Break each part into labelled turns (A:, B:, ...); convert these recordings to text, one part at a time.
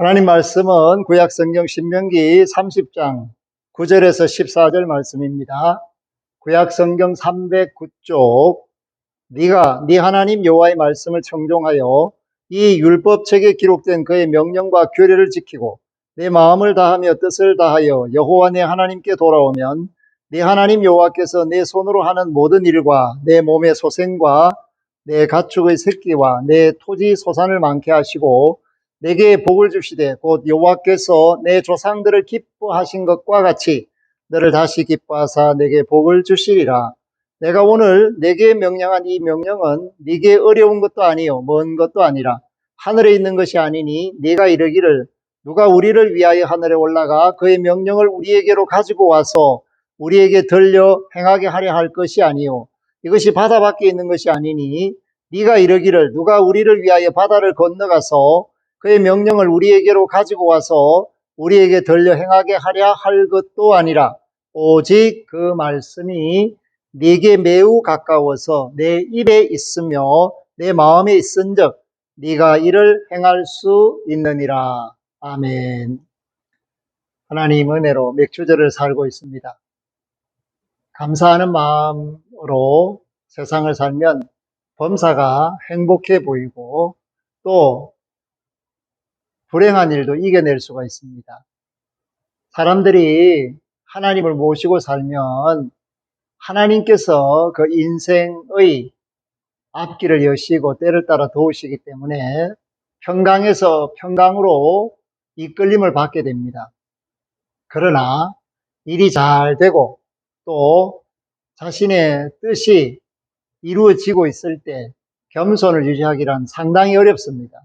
A: 하나님 말씀은 구약 성경 신명기 30장 9절에서 14절 말씀입니다. 구약 성경 309쪽 네가 네 하나님 여호와의 말씀을 청종하여 이 율법책에 기록된 그의 명령과 규례를 지키고 내 마음을 다하며 뜻을 다하여 여호와 내 하나님께 돌아오면 네 하나님 여호와께서 내 손으로 하는 모든 일과 내 몸의 소생과 내 가축의 새끼와 내 토지 소산을 많게 하시고 내게 복을 주시되 곧 여호와께서 내 조상들을 기뻐하신 것과 같이 너를 다시 기뻐하사 내게 복을 주시리라. 내가 오늘 내게 명령한 이 명령은 네게 어려운 것도 아니요 먼 것도 아니라 하늘에 있는 것이 아니니 네가 이르기를 누가 우리를 위하여 하늘에 올라가 그의 명령을 우리에게로 가지고 와서 우리에게 들려 행하게 하려 할 것이 아니요 이것이 바다 밖에 있는 것이 아니니 네가 이르기를 누가 우리를 위하여 바다를 건너가서 그의 명령을 우리에게로 가지고 와서 우리에게 들려 행하게 하려 할 것도 아니라 오직 그 말씀이 네게 매우 가까워서 내 입에 있으며 내 마음에 있은즉 네가 이를 행할 수 있느니라. 아멘. 하나님 은혜로 맥주절을 살고 있습니다. 감사하는 마음으로 세상을 살면 범사가 행복해 보이고 또 불행한 일도 이겨낼 수가 있습니다. 사람들이 하나님을 모시고 살면 하나님께서 그 인생의 앞길을 여시고 때를 따라 도우시기 때문에 평강에서 평강으로 이끌림을 받게 됩니다. 그러나 일이 잘 되고 또 자신의 뜻이 이루어지고 있을 때 겸손을 유지하기란 상당히 어렵습니다.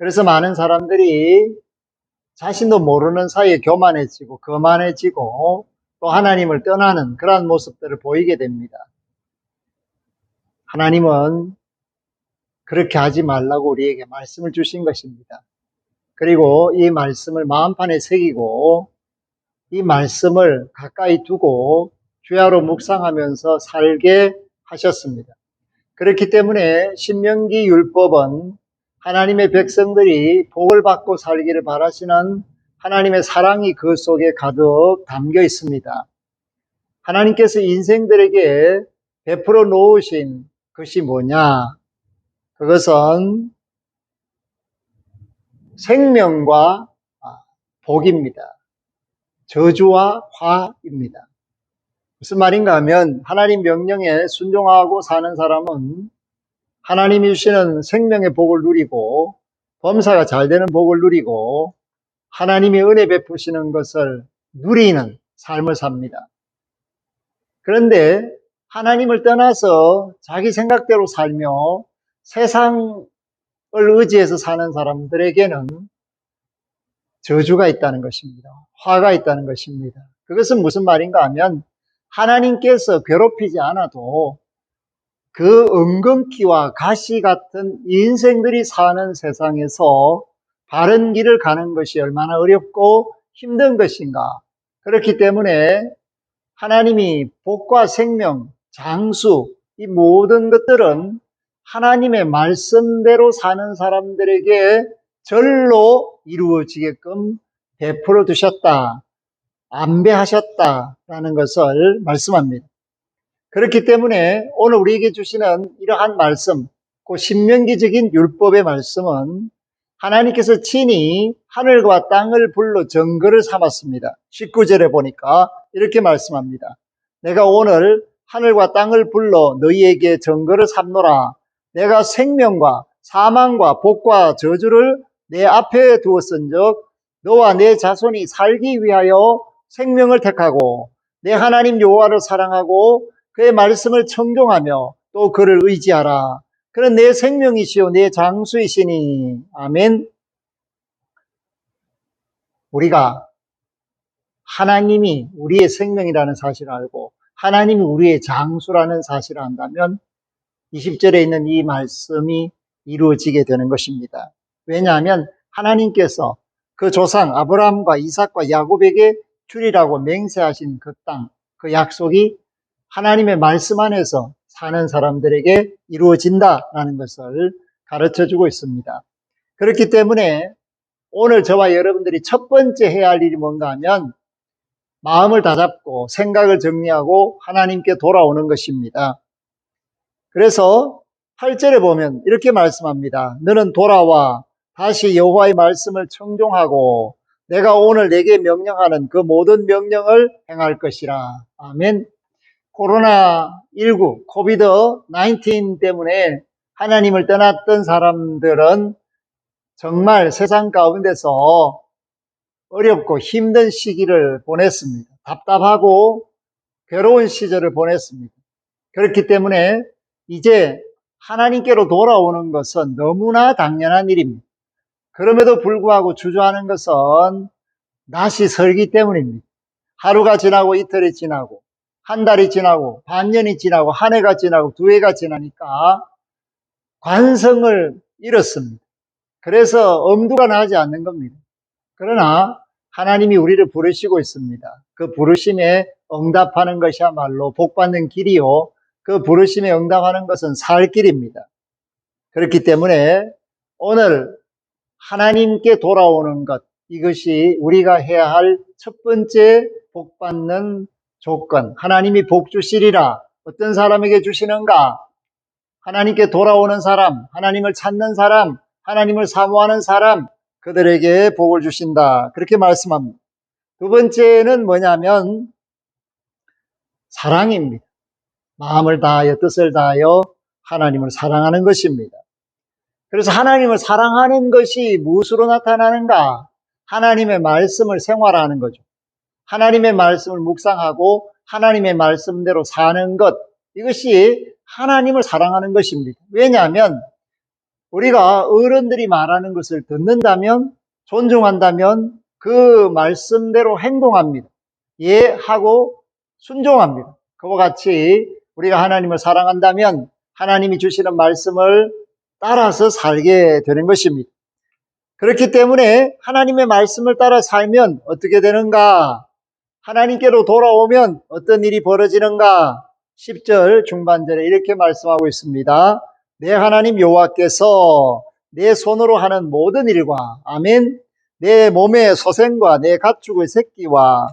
A: 그래서 많은 사람들이 자신도 모르는 사이에 교만해지고 거만해지고 또 하나님을 떠나는 그러한 모습들을 보이게 됩니다. 하나님은 그렇게 하지 말라고 우리에게 말씀을 주신 것입니다. 그리고 이 말씀을 마음판에 새기고 이 말씀을 가까이 두고 주야로 묵상하면서 살게 하셨습니다. 그렇기 때문에 신명기 율법은 하나님의 백성들이 복을 받고 살기를 바라시는 하나님의 사랑이 그 속에 가득 담겨 있습니다. 하나님께서 인생들에게 베풀어 놓으신 것이 뭐냐? 그것은 생명과 복입니다. 저주와 화입니다. 무슨 말인가 하면 하나님 명령에 순종하고 사는 사람은 하나님이 주시는 생명의 복을 누리고 범사가 잘 되는 복을 누리고 하나님이 은혜 베푸시는 것을 누리는 삶을 삽니다. 그런데 하나님을 떠나서 자기 생각대로 살며 세상을 의지해서 사는 사람들에게는 저주가 있다는 것입니다. 화가 있다는 것입니다. 그것은 무슨 말인가 하면 하나님께서 괴롭히지 않아도 그 은금키와 가시 같은 인생들이 사는 세상에서 바른 길을 가는 것이 얼마나 어렵고 힘든 것인가. 그렇기 때문에 하나님이 복과 생명, 장수, 이 모든 것들은 하나님의 말씀대로 사는 사람들에게 절로 이루어지게끔 베풀어 두셨다. 안배하셨다라는 것을 말씀합니다. 그렇기 때문에 오늘 우리에게 주시는 이러한 말씀, 그 신명기적인 율법의 말씀은 하나님께서 친히 하늘과 땅을 불러 정거를 삼았습니다. 19절에 보니까 이렇게 말씀합니다. 내가 오늘 하늘과 땅을 불러 너희에게 정거를 삼노라. 내가 생명과 사망과 복과 저주를 내 앞에 두었은즉 너와 내 자손이 살기 위하여 생명을 택하고 내 하나님 여호와를 사랑하고 그의 말씀을 청종하며 또 그를 의지하라. 그는 내 생명이시요 내 장수이시니 아멘. 우리가 하나님이 우리의 생명이라는 사실을 알고 하나님이 우리의 장수라는 사실을 안다면 20절에 있는 이 말씀이 이루어지게 되는 것입니다. 왜냐하면 하나님께서 그 조상 아브라함과 이삭과 야곱에게 주리라고 맹세하신 그 땅, 그 약속이 하나님의 말씀 안에서 사는 사람들에게 이루어진다라는 것을 가르쳐 주고 있습니다. 그렇기 때문에 오늘 저와 여러분들이 첫 번째 해야 할 일이 뭔가 하면 마음을 다잡고 생각을 정리하고 하나님께 돌아오는 것입니다. 그래서 8절에 보면 이렇게 말씀합니다. 너는 돌아와 다시 여호와의 말씀을 청종하고 내가 오늘 내게 명령하는 그 모든 명령을 행할 것이라. 아멘. 코로나19, 코비드 19 때문에 하나님을 떠났던 사람들은 정말 세상 가운데서 어렵고 힘든 시기를 보냈습니다. 답답하고 괴로운 시절을 보냈습니다. 그렇기 때문에 이제 하나님께로 돌아오는 것은 너무나 당연한 일입니다. 그럼에도 불구하고 주저하는 것은 낯이 설기 때문입니다. 하루가 지나고 이틀이 지나고 한 달이 지나고 반년이 지나고 한 해가 지나고 두 해가 지나니까 관성을 잃었습니다. 그래서 엄두가 나지 않는 겁니다. 그러나 하나님이 우리를 부르시고 있습니다. 그 부르심에 응답하는 것이야말로 복받는 길이요. 그 부르심에 응답하는 것은 살 길입니다. 그렇기 때문에 오늘 하나님께 돌아오는 것, 이것이 우리가 해야 할 첫 번째 복받는 조건. 하나님이 복 주시리라. 어떤 사람에게 주시는가? 하나님께 돌아오는 사람, 하나님을 찾는 사람, 하나님을 사모하는 사람, 그들에게 복을 주신다. 그렇게 말씀합니다. 두 번째는 뭐냐면 사랑입니다. 마음을 다하여 뜻을 다하여 하나님을 사랑하는 것입니다. 그래서 하나님을 사랑하는 것이 무엇으로 나타나는가? 하나님의 말씀을 생활하는 거죠. 하나님의 말씀을 묵상하고 하나님의 말씀대로 사는 것. 이것이 하나님을 사랑하는 것입니다. 왜냐하면 우리가 어른들이 말하는 것을 듣는다면 존중한다면 그 말씀대로 행동합니다. 예하고 순종합니다. 그와 같이 우리가 하나님을 사랑한다면 하나님이 주시는 말씀을 따라서 살게 되는 것입니다. 그렇기 때문에 하나님의 말씀을 따라 살면 어떻게 되는가? 하나님께로 돌아오면 어떤 일이 벌어지는가? 10절 중반절에 이렇게 말씀하고 있습니다. 내 하나님 여호와께서 내 손으로 하는 모든 일과 아멘 내 몸의 소생과 내 가축의 새끼와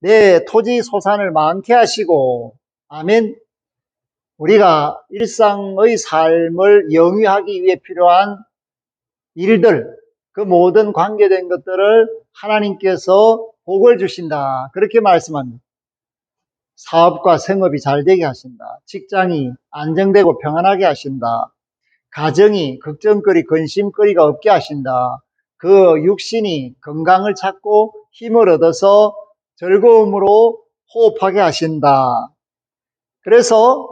A: 내 토지 소산을 많게 하시고 아멘 우리가 일상의 삶을 영위하기 위해 필요한 일들 그 모든 관계된 것들을 하나님께서 복을 주신다 그렇게 말씀합니다. 사업과 생업이 잘 되게 하신다. 직장이 안정되고 평안하게 하신다. 가정이 걱정거리, 근심거리가 없게 하신다. 그 육신이 건강을 찾고 힘을 얻어서 즐거움으로 호흡하게 하신다. 그래서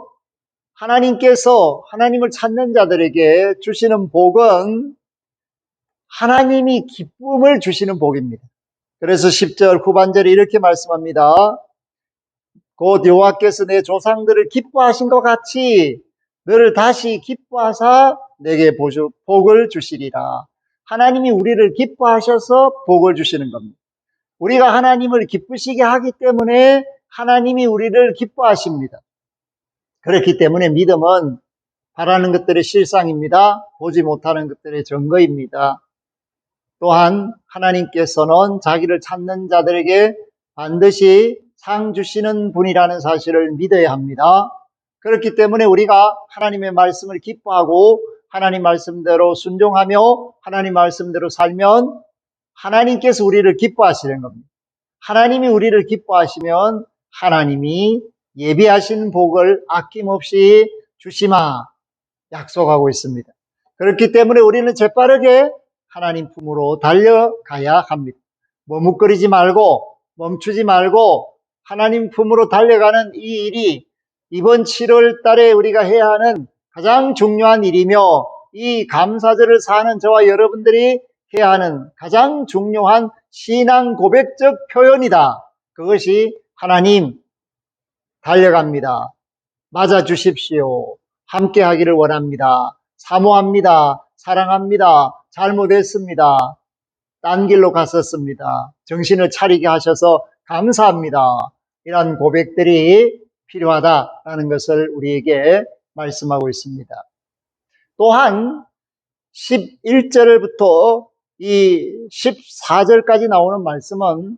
A: 하나님께서 하나님을 찾는 자들에게 주시는 복은 하나님이 기쁨을 주시는 복입니다. 그래서 10절 후반절에 이렇게 말씀합니다. 곧 여호와께서 내 조상들을 기뻐하신 것 같이 너를 다시 기뻐하사 내게 복을 주시리라. 하나님이 우리를 기뻐하셔서 복을 주시는 겁니다. 우리가 하나님을 기쁘시게 하기 때문에 하나님이 우리를 기뻐하십니다. 그렇기 때문에 믿음은 바라는 것들의 실상입니다. 보지 못하는 것들의 증거입니다. 또한 하나님께서는 자기를 찾는 자들에게 반드시 상 주시는 분이라는 사실을 믿어야 합니다. 그렇기 때문에 우리가 하나님의 말씀을 기뻐하고 하나님 말씀대로 순종하며 하나님 말씀대로 살면 하나님께서 우리를 기뻐하시는 겁니다. 하나님이 우리를 기뻐하시면 하나님이 예비하신 복을 아낌없이 주시마 약속하고 있습니다. 그렇기 때문에 우리는 재빠르게 하나님 품으로 달려가야 합니다. 머뭇거리지 말고 멈추지 말고 하나님 품으로 달려가는 이 일이 이번 7월 달에 우리가 해야 하는 가장 중요한 일이며 이 감사절을 사는 저와 여러분들이 해야 하는 가장 중요한 신앙 고백적 표현이다. 그것이 하나님 달려갑니다. 맞아 주십시오. 함께 하기를 원합니다. 사모합니다. 사랑합니다. 잘못했습니다. 딴 길로 갔었습니다. 정신을 차리게 하셔서 감사합니다. 이런 고백들이 필요하다라는 것을 우리에게 말씀하고 있습니다. 또한 11절부터 이 14절까지 나오는 말씀은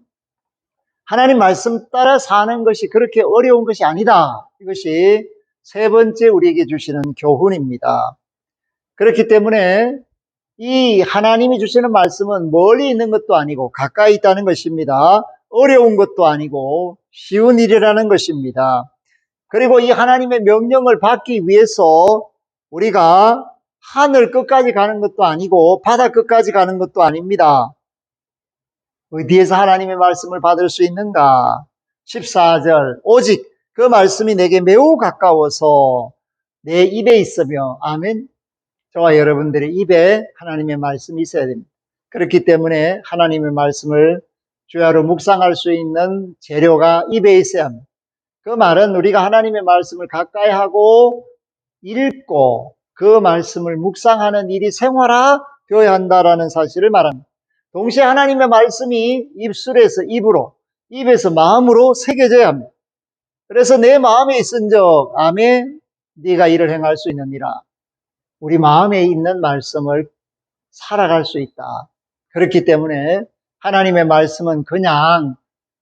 A: 하나님 말씀 따라 사는 것이 그렇게 어려운 것이 아니다. 이것이 세 번째 우리에게 주시는 교훈입니다. 그렇기 때문에 이 하나님이 주시는 말씀은 멀리 있는 것도 아니고 가까이 있다는 것입니다. 어려운 것도 아니고 쉬운 일이라는 것입니다. 그리고 이 하나님의 명령을 받기 위해서 우리가 하늘 끝까지 가는 것도 아니고 바다 끝까지 가는 것도 아닙니다. 어디에서 하나님의 말씀을 받을 수 있는가? 14절. 오직 그 말씀이 내게 매우 가까워서 내 입에 있으며, 아멘. 저와 여러분들의 입에 하나님의 말씀이 있어야 됩니다. 그렇기 때문에 하나님의 말씀을 주야로 묵상할 수 있는 재료가 입에 있어야 합니다. 그 말은 우리가 하나님의 말씀을 가까이 하고 읽고 그 말씀을 묵상하는 일이 생활화 되어야 한다라는 사실을 말합니다. 동시에 하나님의 말씀이 입술에서 입으로, 입에서 마음으로 새겨져야 합니다. 그래서 내 마음에 있은 적 아멘 네가 이를 행할 수 있느니라. 우리 마음에 있는 말씀을 살아갈 수 있다. 그렇기 때문에 하나님의 말씀은 그냥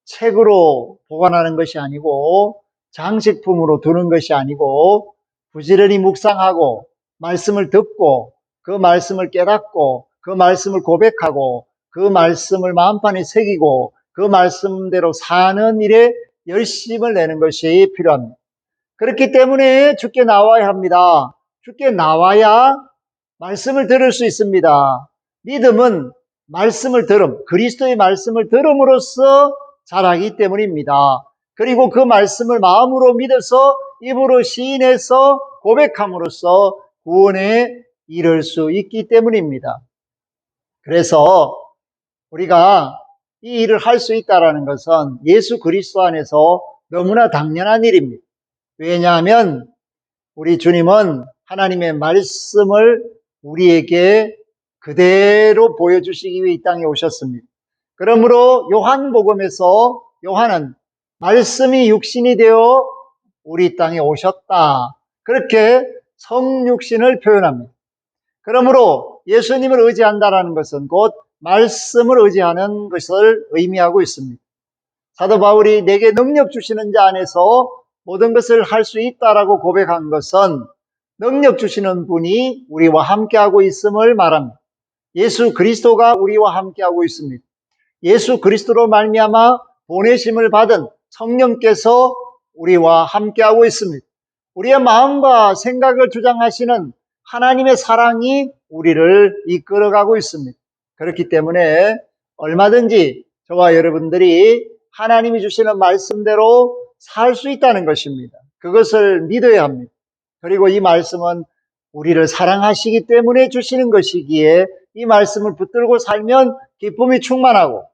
A: 책으로 보관하는 것이 아니고 장식품으로 두는 것이 아니고 부지런히 묵상하고 말씀을 듣고 그 말씀을 깨닫고 그 말씀을 고백하고 그 말씀을 마음판에 새기고 그 말씀대로 사는 일에 열심을 내는 것이 필요합니다. 그렇기 때문에 주께 나와야 합니다. 주께 나와야 말씀을 들을 수 있습니다. 믿음은 말씀을 들음, 그리스도의 말씀을 들음으로써 자라기 때문입니다. 그리고 그 말씀을 마음으로 믿어서 입으로 시인해서 고백함으로써 구원에 이를 수 있기 때문입니다. 그래서 우리가 이 일을 할 수 있다라는 것은 예수 그리스도 안에서 너무나 당연한 일입니다. 왜냐하면 우리 주님은 하나님의 말씀을 우리에게 그대로 보여주시기 위해 이 땅에 오셨습니다. 그러므로 요한복음에서 요한은 말씀이 육신이 되어 우리 땅에 오셨다. 그렇게 성육신을 표현합니다. 그러므로 예수님을 의지한다라는 것은 곧 말씀을 의지하는 것을 의미하고 있습니다. 사도 바울이 내게 능력 주시는 자 안에서 모든 것을 할 수 있다라고 고백한 것은 능력 주시는 분이 우리와 함께하고 있음을 말합니다. 예수 그리스도가 우리와 함께하고 있습니다. 예수 그리스도로 말미암아 보내심을 받은 성령께서 우리와 함께하고 있습니다. 우리의 마음과 생각을 주장하시는 하나님의 사랑이 우리를 이끌어가고 있습니다. 그렇기 때문에 얼마든지 저와 여러분들이 하나님이 주시는 말씀대로 살 수 있다는 것입니다. 그것을 믿어야 합니다. 그리고 이 말씀은 우리를 사랑하시기 때문에 주시는 것이기에 이 말씀을 붙들고 살면 기쁨이 충만하고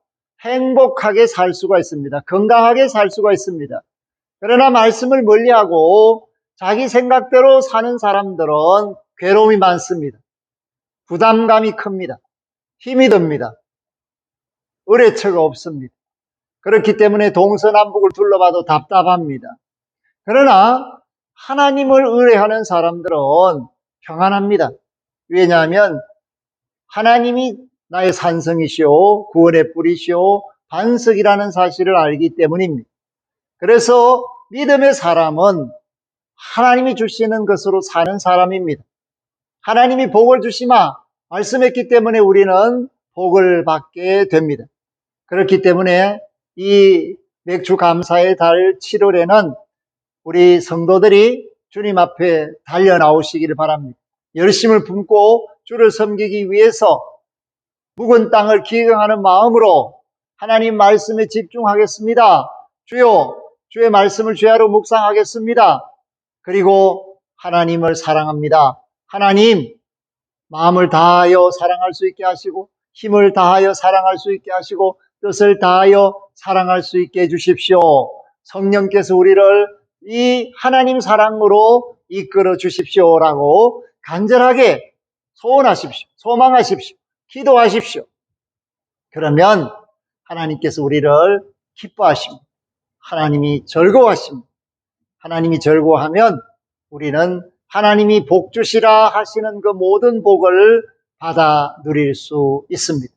A: 행복하게 살 수가 있습니다. 건강하게 살 수가 있습니다. 그러나 말씀을 멀리하고 자기 생각대로 사는 사람들은 괴로움이 많습니다. 부담감이 큽니다. 힘이 듭니다. 의뢰처가 없습니다. 그렇기 때문에 동서남북을 둘러봐도 답답합니다. 그러나 하나님을 의뢰하는 사람들은 평안합니다. 왜냐하면 하나님이 나의 산성이시오, 구원의 뿌리시오, 반석이라는 사실을 알기 때문입니다. 그래서 믿음의 사람은 하나님이 주시는 것으로 사는 사람입니다. 하나님이 복을 주시마 말씀했기 때문에 우리는 복을 받게 됩니다. 그렇기 때문에 이 맥주 감사의 달 7월에는 우리 성도들이 주님 앞에 달려 나오시기를 바랍니다. 열심을 품고 주를 섬기기 위해서 묵은 땅을 기경하는 마음으로 하나님 말씀에 집중하겠습니다. 주요, 주의 말씀을 죄하로 묵상하겠습니다. 그리고 하나님을 사랑합니다. 하나님, 마음을 다하여 사랑할 수 있게 하시고, 힘을 다하여 사랑할 수 있게 하시고, 뜻을 다하여 사랑할 수 있게 해주십시오. 성령께서 우리를 이 하나님 사랑으로 이끌어 주십시오라고 간절하게 소원하십시오. 소망하십시오. 기도하십시오. 그러면 하나님께서 우리를 기뻐하십니다. 하나님이 즐거워하십니다. 하나님이 즐거워하면 우리는 하나님이 복 주시라 하시는 그 모든 복을 받아 누릴 수 있습니다.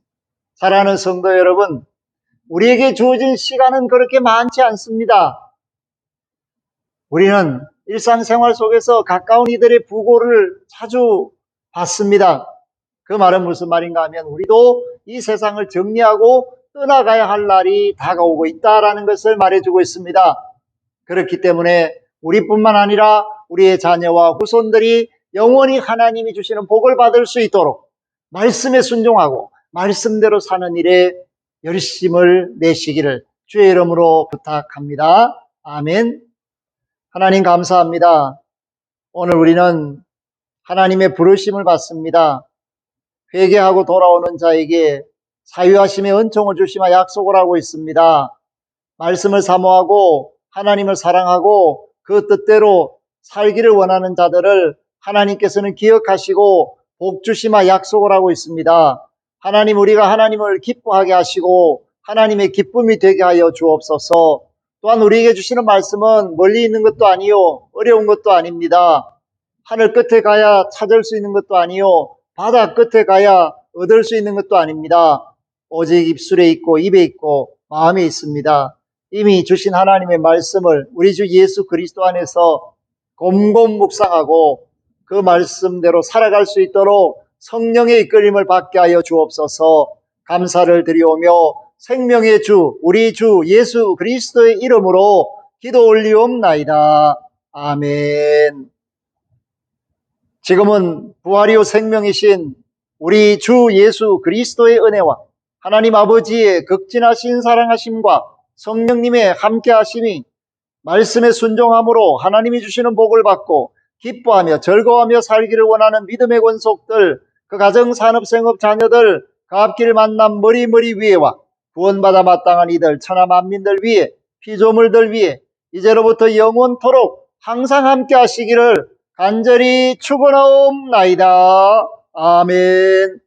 A: 사랑하는 성도 여러분, 우리에게 주어진 시간은 그렇게 많지 않습니다. 우리는 일상생활 속에서 가까운 이들의 부고를 자주 받습니다. 그 말은 무슨 말인가 하면 우리도 이 세상을 정리하고 떠나가야 할 날이 다가오고 있다라는 것을 말해주고 있습니다. 그렇기 때문에 우리뿐만 아니라 우리의 자녀와 후손들이 영원히 하나님이 주시는 복을 받을 수 있도록 말씀에 순종하고 말씀대로 사는 일에 열심을 내시기를 주의 이름으로 부탁합니다. 아멘. 하나님 감사합니다. 오늘 우리는 하나님의 부르심을 받습니다. 회개하고 돌아오는 자에게 사유하심의 은총을 주시마 약속을 하고 있습니다. 말씀을 사모하고 하나님을 사랑하고 그 뜻대로 살기를 원하는 자들을 하나님께서는 기억하시고 복 주시마 약속을 하고 있습니다. 하나님 우리가 하나님을 기뻐하게 하시고 하나님의 기쁨이 되게 하여 주옵소서. 또한 우리에게 주시는 말씀은 멀리 있는 것도 아니요 어려운 것도 아닙니다. 하늘 끝에 가야 찾을 수 있는 것도 아니요 바다 끝에 가야 얻을 수 있는 것도 아닙니다. 오직 입술에 있고 입에 있고 마음에 있습니다. 이미 주신 하나님의 말씀을 우리 주 예수 그리스도 안에서 곰곰 묵상하고 그 말씀대로 살아갈 수 있도록 성령의 이끌림을 받게 하여 주옵소서 감사를 드리오며 생명의 주, 우리 주 예수 그리스도의 이름으로 기도 올리옵나이다. 아멘. 지금은 부활이요 생명이신 우리 주 예수 그리스도의 은혜와 하나님 아버지의 극진하신 사랑하심과 성령님의 함께하심이 말씀에 순종함으로 하나님이 주시는 복을 받고 기뻐하며 즐거워하며 살기를 원하는 믿음의 권속들, 그 가정, 산업, 생업, 자녀들, 그 앞길 만남 머리머리 위에와 구원받아 마땅한 이들, 천하 만민들 위에, 피조물들 위에, 이제로부터 영원토록 항상 함께 하시기를 간절히 축원하옵나이다. 아멘.